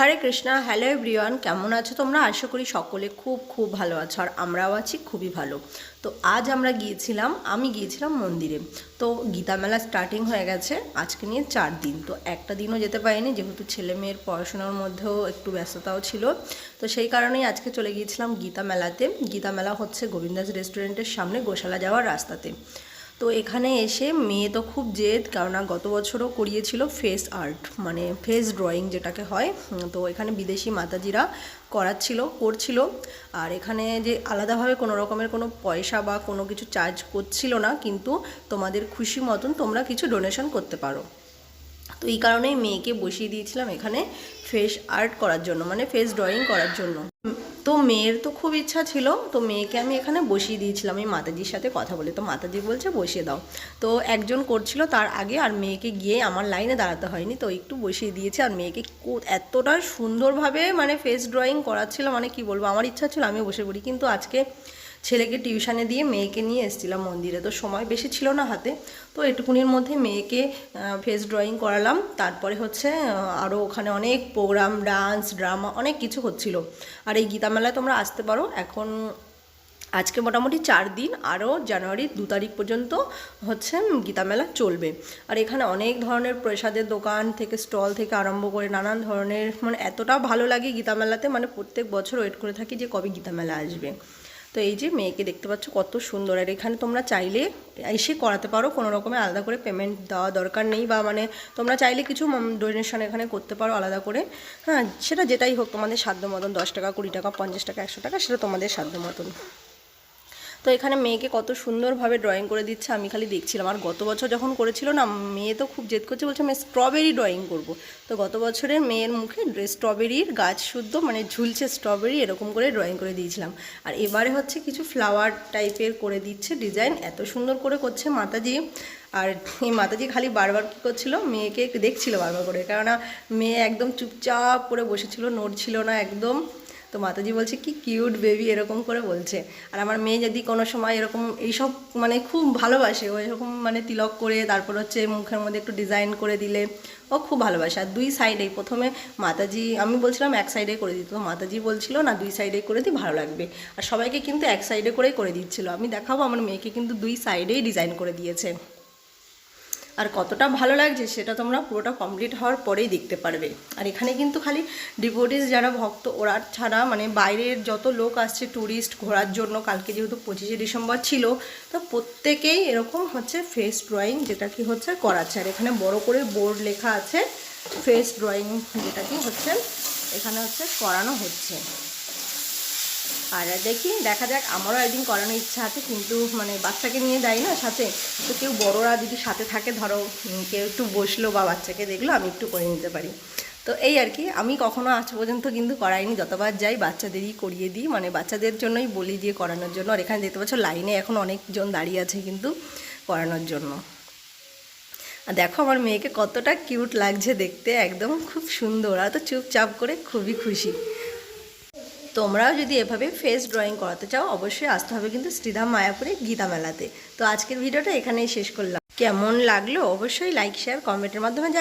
হরে Krishna, hello everyone, কেমন আছো তোমরা? আশা করি সকলে খুব খুব ভালো আছো আর আমরাও আছি খুবই ভালো। তো আজ আমরা গিয়েছিলাম, আমি গিয়েছিলাম মন্দিরে। তো গীতা মেলা স্টার্টিং হয়ে গেছে, আজকে নিয়ে চার দিন। তো একটা দিনও যেতে পারিনি, যেহেতু ছেলে মেয়ের পড়াশোনার মধ্যেও একটু ব্যস্ততাও ছিল। তো সেই কারণেই আজকে চলে গিয়েছিলাম গীতা মেলাতে। গীতা মেলা হচ্ছে গোবিন্দাস রেস্টুরেন্টের সামনে গোশালা যাওয়ার রাস্তাতে। তো এখানে এসে মেয়ে তো খুব জেদ, কেননা গত বছরও করিয়েছিল ফেস আর্ট মানে ফেস ড্রয়িং যেটাকে হয়। তো এখানে বিদেশি মাতাজিরা করাচ্ছিল, করছিল। আর এখানে যে আলাদাভাবে কোনো রকমের কোনো পয়সা বা কোনো কিছু চার্জ করছিল না, কিন্তু তোমাদের খুশি মতন তোমরা কিছু ডোনেশন করতে পারো। তো এই কারণেই মেয়েকে বসিয়ে দিয়েছিলাম এখানে ফেস আর্ট করার জন্য মানে ফেস ড্রয়িং করার জন্য। তো মেয়ের তো খুব ইচ্ছা ছিল, তো মেয়েকে আমি এখানে বসিয়ে দিয়েছিলাম। এই মাতাজির সাথে কথা বলে। তো মাতাজি বলছে, বসিয়ে দাও। তো একজন করছিল তার আগে, আর মেয়েকে গিয়ে আমার লাইনে দাঁড়াতে হয়নি। তো একটু বসিয়ে দিয়েছে, আর মেয়েকে এতটা সুন্দরভাবে মানে ফেস ড্রয়িং করাচ্ছিল মানে কি বলব, আমার ইচ্ছা ছিল আমি বসে পড়ি। কিন্তু আজকে ছেলেকে টিউশানে দিয়ে মেয়েকে নিয়ে এসেছিলাম মন্দিরে। তো সময় বেশি ছিল না হাতে। তো এটুকুনির মধ্যে মেয়েকে ফেস ড্রয়িং করালাম। তারপরে হচ্ছে আরও ওখানে অনেক প্রোগ্রাম ডান্স ড্রামা অনেক কিছু হচ্ছিল। আর এই গীতা মেলায় তোমরা আসতে পারো। এখন আজকে মোটামুটি চার দিন। আরও জানুয়ারির দু তারিখ পর্যন্ত হচ্ছে গীতা মেলা চলবে। আর এখানে অনেক ধরনের প্রসাদের দোকান থেকে স্টল থেকে আরম্ভ করে নানান ধরনের মানে এতটা ভালো লাগে গীতা মেলাতে মানে প্রত্যেক বছর ওয়েট করে থাকি যে কবে গীতা মেলা আসবে। তো এই যে মেয়েকে দেখতে পাচ্ছ কত সুন্দর। আর এখানে তোমরা চাইলে এসে করাতে পারো, কোনো রকমের আলাদা করে পেমেন্ট দেওয়া দরকার নেই বা মানে তোমরা চাইলে কিছু ডোনেশন এখানে করতে পারো আলাদা করে। হ্যাঁ সেটা যেটাই হোক তোমাদের সাধ্য মতন দশ টাকা, কুড়ি টাকা, পঞ্চাশ টাকা, একশো টাকা, সেটা তোমাদের সাধ্য মতন তো এখানে মেয়েকে কত সুন্দরভাবে ড্রয়িং করে দিচ্ছে, আমি খালি দেখছিলাম। আর গত বছর যখন করেছিল না, মেয়ে তো খুব জেদ করছে, বলছে আমি স্ট্রবেরি ড্রয়িং করব। তো গত বছরের মেয়ের মুখে স্ট্রবেরির গাছ শুদ্ধ মানে ঝুলছে স্ট্রবেরি এরকম করে ড্রয়িং করে দিয়েছিলাম। আর এবারে হচ্ছে কিছু ফ্লাওয়ার টাইপের করে দিচ্ছে ডিজাইন এত সুন্দর করে করছে মাতাজি। আর এই মাতাজি খালি বারবার কী করছিল, মেয়েকে দেখছিল বারবার করে, কেননা মেয়ে একদম চুপচাপ করে বসেছিল, নড়ছিল না, একদম তো মাতাজি বলছে, কি কিউট বেবি এরকম করে বলছে। আর আমার মেয়ে যদি কোনো সময় এরকম এইসব মানে খুব ভালোবাসে, ও এরকম মানে তিলক করে, তারপর হচ্ছে মুখের মধ্যে একটু ডিজাইন করে দিলে, ও খুব ভালোবাসে। আর দুই সাইডেই প্রথমে মাতাজি, আমি বলছিলাম এক সাইডে করে দিত। মাতাজি বলছিল, না, দুই সাইডে করে দিই ভালো লাগবে। আর সবাইকে কিন্তু এক সাইডে করেই করে দিচ্ছিল। আমি দেখাবো, আমার মেয়েকে কিন্তু দুই সাইডেই ডিজাইন করে দিয়েছে। আর কতটা ভালো লাগছে সেটা তোমরা পুরোটা কমপ্লিট হওয়ার পরেই দেখতে পারবে। আর এখানে কিন্তু খালি ডিভোটিস যারা ভক্ত, ওরা ছাড়া মানে বাইরের যত লোক আসছে ট্যুরিস্ট ঘোরার জন্য, কালকে যেহেতু পঁচিশে ডিসেম্বর ছিল, তো প্রত্যেকেই এরকম হচ্ছে ফেস ড্রয়িং যেটা কি হচ্ছে করাচ্ছে। আর এখানে বড় করে বোর্ড লেখা আছে ফেস ড্রয়িং যেটা কি হচ্ছে, এখানে হচ্ছে করানো হচ্ছে। আর দেখি, দেখা যাক, আমারও একদিন করানোর ইচ্ছা আছে, কিন্তু মানে বাচ্চাকে নিয়ে যাই না সাথে, তো কেউ বড়রা যদি সাথে থাকে, ধরো কেউ একটু বসল বা বাচ্চাকে দেখল, আমি একটু করে নিতে পারি। তো এই আর কি, আমি কখনো আজ পর্যন্ত কিন্তু করাইনি, যতবার যাই বাচ্চাদেরই করিয়ে দিই মানে বাচ্চাদের জন্যই বলি দিয়ে করানোর জন্য, আর এখানে দেখতে পাচ্ছ, লাইনে এখন অনেকজন দাঁড়িয়ে আছে কিন্তু করানোর জন্য। আর দেখো, আমার মেয়েকে কতটা কিউট লাগছে দেখতে, একদম খুব সুন্দর, আর তো চুপচাপ করে খুবই খুশি। তোমরাও যদি এভাবে ফেস ড্রয়িং করাতে চাও, অবশ্যই আসতে হবে কিন্তু শ্রীধাম মায়াপুরে গীতা মেলাতে। তো আজকের ভিডিওটা এখানেই শেষ করলাম। কেমন লাগল? অবশ্যই লাইক শেয়ার কমেন্টের মাধ্যমে জানি